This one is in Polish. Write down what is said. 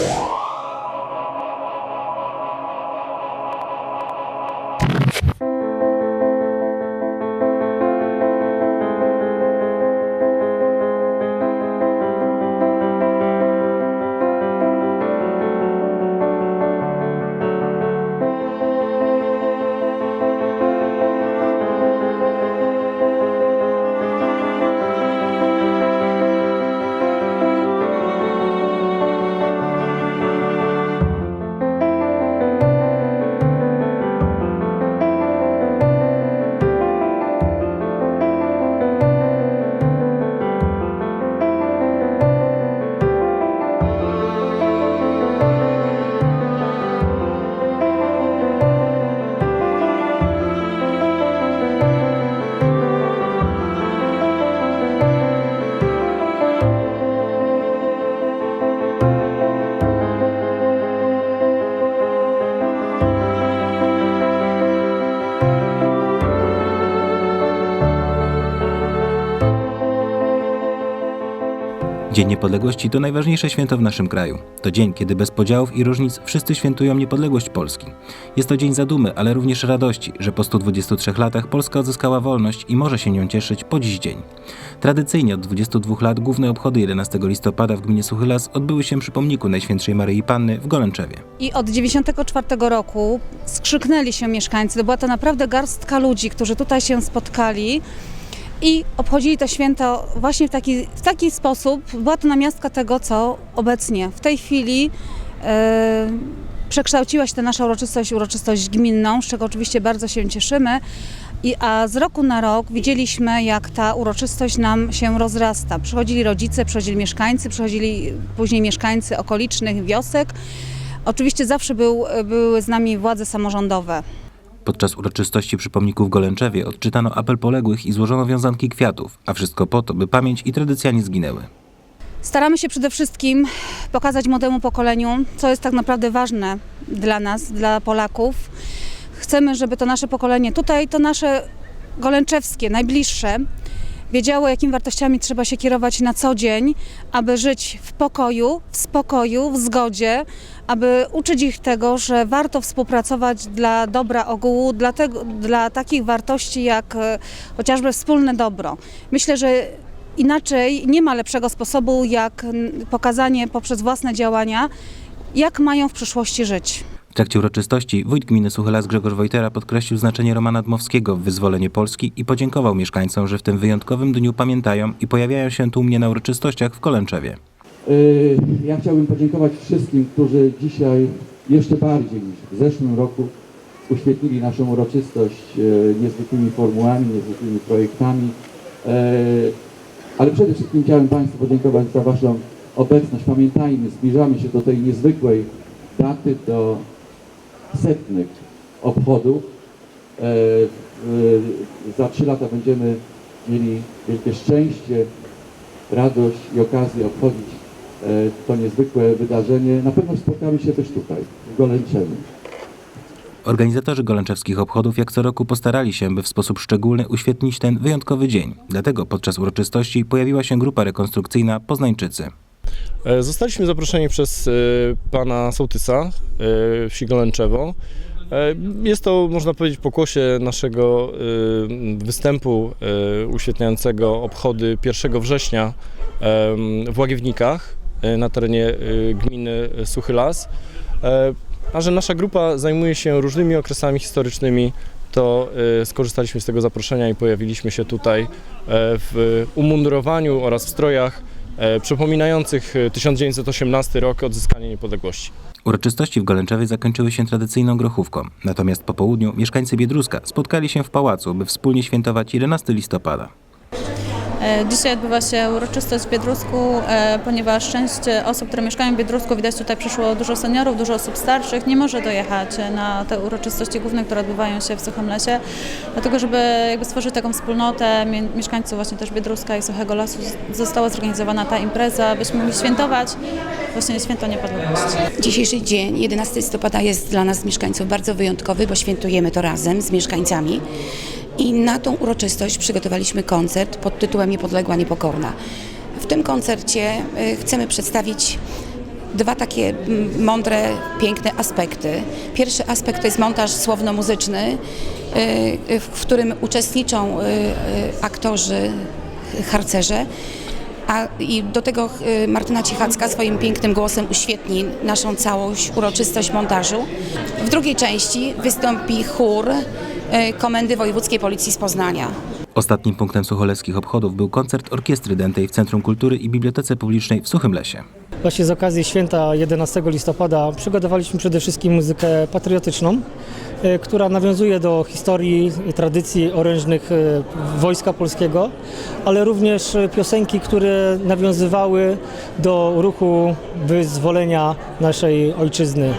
Yeah. Dzień Niepodległości to najważniejsze święto w naszym kraju. To dzień, kiedy bez podziałów i różnic wszyscy świętują niepodległość Polski. Jest to dzień zadumy, ale również radości, że po 123 latach Polska odzyskała wolność i może się nią cieszyć po dziś dzień. Tradycyjnie od 22 lat główne obchody 11 listopada w gminie Suchy Las odbyły się przy pomniku Najświętszej Maryi Panny w Golęczewie. I od 94 roku skrzyknęli się mieszkańcy. To była to naprawdę garstka ludzi, którzy tutaj się spotkali i obchodzili to święto właśnie w taki, w taki sposób. Była to namiastka tego, co obecnie w tej chwili e, przekształciła się ta nasza uroczystość, uroczystość gminną, z czego oczywiście bardzo się cieszymy. I, a z roku na rok widzieliśmy, jak ta uroczystość nam się rozrasta. Przychodzili rodzice, przychodzili mieszkańcy, przychodzili później mieszkańcy okolicznych wiosek. Oczywiście zawsze był, były z nami władze samorządowe. Podczas uroczystości przy pomniku w Golęczewie odczytano apel poległych i złożono wiązanki kwiatów, a wszystko po to, by pamięć i tradycja nie zginęły. Staramy się przede wszystkim pokazać młodemu pokoleniu, co jest tak naprawdę ważne dla nas, dla Polaków. Chcemy, żeby to nasze pokolenie tutaj, to nasze golęczewskie, najbliższe, wiedziało, jakimi wartościami trzeba się kierować na co dzień, aby żyć w pokoju, w spokoju, w zgodzie, aby uczyć ich tego, że warto współpracować dla dobra ogółu, dla, dla takich wartości jak e, chociażby wspólne dobro. Myślę, że inaczej nie ma lepszego sposobu, jak pokazanie poprzez własne działania, jak mają w przyszłości żyć. W trakcie uroczystości wójt gminy Suchy Las Grzegorz Wojtera podkreślił znaczenie Romana Dmowskiego w wyzwolenie Polski i podziękował mieszkańcom, że w tym wyjątkowym dniu pamiętają i pojawiają się tłumnie na uroczystościach w Kolęczewie. Y, Ja chciałbym podziękować wszystkim, którzy dzisiaj jeszcze bardziej niż w zeszłym roku uświetnili naszą uroczystość y, niezwykłymi formułami, niezwykłymi projektami. Y, Ale przede wszystkim chciałem Państwu podziękować za Waszą obecność. Pamiętajmy, zbliżamy się do tej niezwykłej daty, do setnych obchodów. E, w- Za trzy lata będziemy mieli wielkie szczęście, radość i okazję obchodzić e, to niezwykłe wydarzenie. Na pewno spotkamy się też tutaj, w Golęczewie. Organizatorzy golęczewskich obchodów jak co roku postarali się, by w sposób szczególny uświetnić ten wyjątkowy dzień. Dlatego podczas uroczystości pojawiła się grupa rekonstrukcyjna Poznańczycy. E, Zostaliśmy zaproszeni przez e, pana sołtysa e, wsi Golęczewo. Jest to, można powiedzieć, pokłosie naszego występu uświetniającego obchody 1 września w Łagiewnikach na terenie gminy Suchy Las. A że nasza grupa zajmuje się różnymi okresami historycznymi, to skorzystaliśmy z tego zaproszenia i pojawiliśmy się tutaj w umundurowaniu oraz w strojach przypominających e, 1918 rok odzyskanie niepodległości. Uroczystości w Golęczewie zakończyły się tradycyjną grochówką. Natomiast po południu mieszkańcy Biedruska spotkali się w pałacu, by wspólnie świętować 11 listopada. E, Dzisiaj odbywa się uroczystość w Biedrusku, e, ponieważ część osób, które mieszkają w Biedrusku, widać tutaj przyszło dużo seniorów, dużo osób starszych, nie może dojechać na te uroczystości główne, które odbywają się w Suchym Lesie. Dlatego, żeby jakby stworzyć taką wspólnotę mie- mieszkańców właśnie też Biedruska i Suchego Lasu, została zorganizowana ta impreza, byśmy mogli świętować właśnie święto niepodległości. Dzisiejszy dzień, 11 listopada, jest dla nas mieszkańców bardzo wyjątkowy, bo świętujemy to razem z mieszkańcami. I na tą uroczystość przygotowaliśmy koncert pod tytułem Niepodległa, Niepokorna. W tym koncercie y, chcemy przedstawić dwa takie mądre, piękne aspekty. Pierwszy aspekt to jest montaż słowno-muzyczny, y, w którym uczestniczą y, aktorzy, harcerze. A i do tego Martyna Cichacka swoim pięknym głosem uświetni naszą całość, uroczystość montażu. W drugiej części wystąpi chór Komendy Wojewódzkiej Policji z Poznania. Ostatnim punktem sucholeckich obchodów był koncert Orkiestry Dętej w Centrum Kultury i Bibliotece Publicznej w Suchym Lesie. Właśnie z okazji święta 11 listopada przygotowaliśmy przede wszystkim muzykę patriotyczną, e, która nawiązuje do historii i tradycji orężnych e, Wojska Polskiego, ale również e, piosenki, które nawiązywały do ruchu wyzwolenia naszej ojczyzny.